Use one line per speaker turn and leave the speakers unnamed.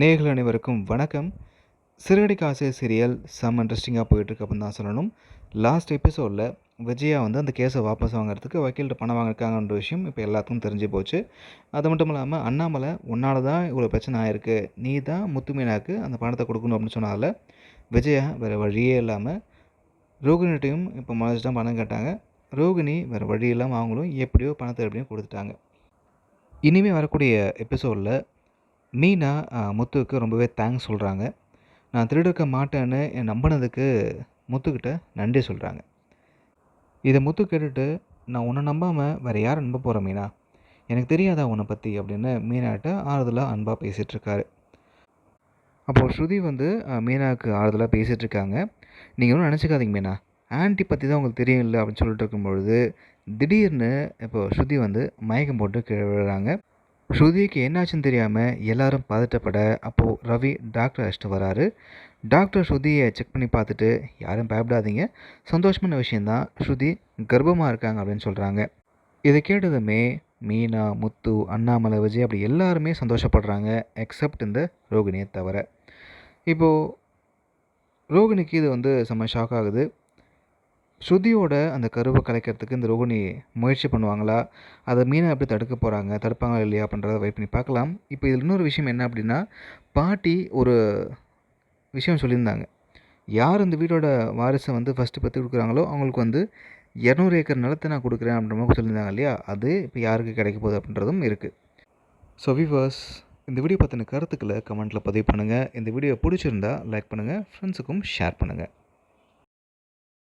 நேர்கள் அனைவருக்கும் வணக்கம். சிறுகடி காசே சீரியல் செம்ம இன்ட்ரெஸ்டிங்காக போயிட்டுருக்கு அப்படின்னு தான் சொல்லணும். லாஸ்ட் எபிசோடில் விஜயா வந்து அந்த கேஸை வாபஸ் வாங்குறதுக்கு வக்கீல்கிட்ட பணம் வாங்கியிருக்காங்கன்ற விஷயம் இப்போ எல்லாத்துக்கும் தெரிஞ்சு போச்சு. அது மட்டும் இல்லாமல் அண்ணாமலை உன்னால தான் இவ்வளோ பிரச்சனை ஆயிருக்கு. நீ தான் முத்துமீனாக்கு அந்த பணத்தை கொடுக்கணும் அப்படின்னு சொன்னால விஜயா வேறு வழியே இல்லாமல் ரோகிணிட்டையும் இப்போ மனசு தான் பணம் கேட்டாங்க. ரோகிணி வேறு வழி இல்லாமல் அவங்களும் எப்படியோ பணத்தை எப்படியும் கொடுத்துட்டாங்க. இனிமேல் வரக்கூடிய எபிசோடில் மீனா முத்துவுக்கு ரொம்பவே தேங்க்ஸ் சொல்கிறாங்க நான் திருடிருக்க மாட்டேன்னு என் நம்பினதுக்கு முத்துக்கிட்ட நன்றி சொல்கிறாங்க இதை முத்து கேட்டுட்டு நான் உன்னை நம்பாமல் வேறு யார் நம்ப போகிறேன் மீனா? எனக்கு தெரியாதா உன்னை பற்றி அப்படின்னு மீனாட்ட ஆறுதலாக அன்பாக பேசிகிட்ருக்காரு அப்போது ஸ்ருதி வந்து மீனாவுக்கு ஆறுதலாக பேசிகிட்ருக்காங்க நீங்கள் ஒன்றும் நினச்சிக்காதீங்க மீனா. ஆன்ட்டி பற்றி தான் உங்களுக்கு தெரியும் இல்லை அப்படின்னு சொல்லிட்டு இருக்கும்பொழுது திடீர்னு இப்போ ஸ்ருதி வந்து மயக்கம் போட்டு கீழே விழுறாங்க. ஸ்ருதிக்கு என்னாச்சுன்னு தெரியாமல் எல்லாரும் பதட்டப்பட அப்போது ரவி டாக்டர் அழைச்சிட்டு வராரு. டாக்டர் ஸ்ருதியை செக் பண்ணி பார்த்துட்டு யாரும் பயப்படாதீங்க. சந்தோஷமான விஷயந்தான் ஸ்ருதி கர்ப்பமாக இருக்காங்க அப்படின்னு சொல்கிறாங்க இதை கேட்டதுமே மீனா முத்து அண்ணாமலை விஜய் அப்படி எல்லாருமே சந்தோஷப்படுறாங்க எக்ஸப்ட் இந்த ரோகிணியை தவிர. இப்போது ரோகிணிக்கு இது வந்து செம்ம ஷாக் ஆகுது. ஸ்ருதியோட அந்த கருவை கலைக்கிறதுக்கு இந்த ரோகிணி முயற்சி பண்ணுவாங்களா? அதை மீனை எப்படி தடுக்க போகிறாங்க தடுப்பாங்களா இல்லையா? அப்படின்றத வெயிட் பண்ணி பார்க்கலாம். இப்போ இதில் இன்னொரு விஷயம் என்ன அப்படின்னா பாட்டி ஒரு விஷயம் சொல்லியிருந்தாங்க. யார் இந்த வீடோட வாரிசை வந்து ஃபஸ்ட்டு பற்றி கொடுக்குறாங்களோ அவங்களுக்கு வந்து இரநூறு ஏக்கர் நிலத்தை நான் கொடுக்குறேன் அப்படின்ற மாதிரி சொல்லியிருந்தாங்க இல்லையா? அது இப்போ யாருக்கு கிடைக்க போகுது அப்படின்றதும் இருக்குது ஸோ விவர்ஸ் இந்த வீடியோ பற்றின கருத்துக்களை கமெண்ட்டில் பதிவு பண்ணுங்கள் இந்த வீடியோ பிடிச்சிருந்தா லைக் பண்ணுங்கள் ஃப்ரெண்ட்ஸுக்கும் ஷேர் பண்ணுங்கள்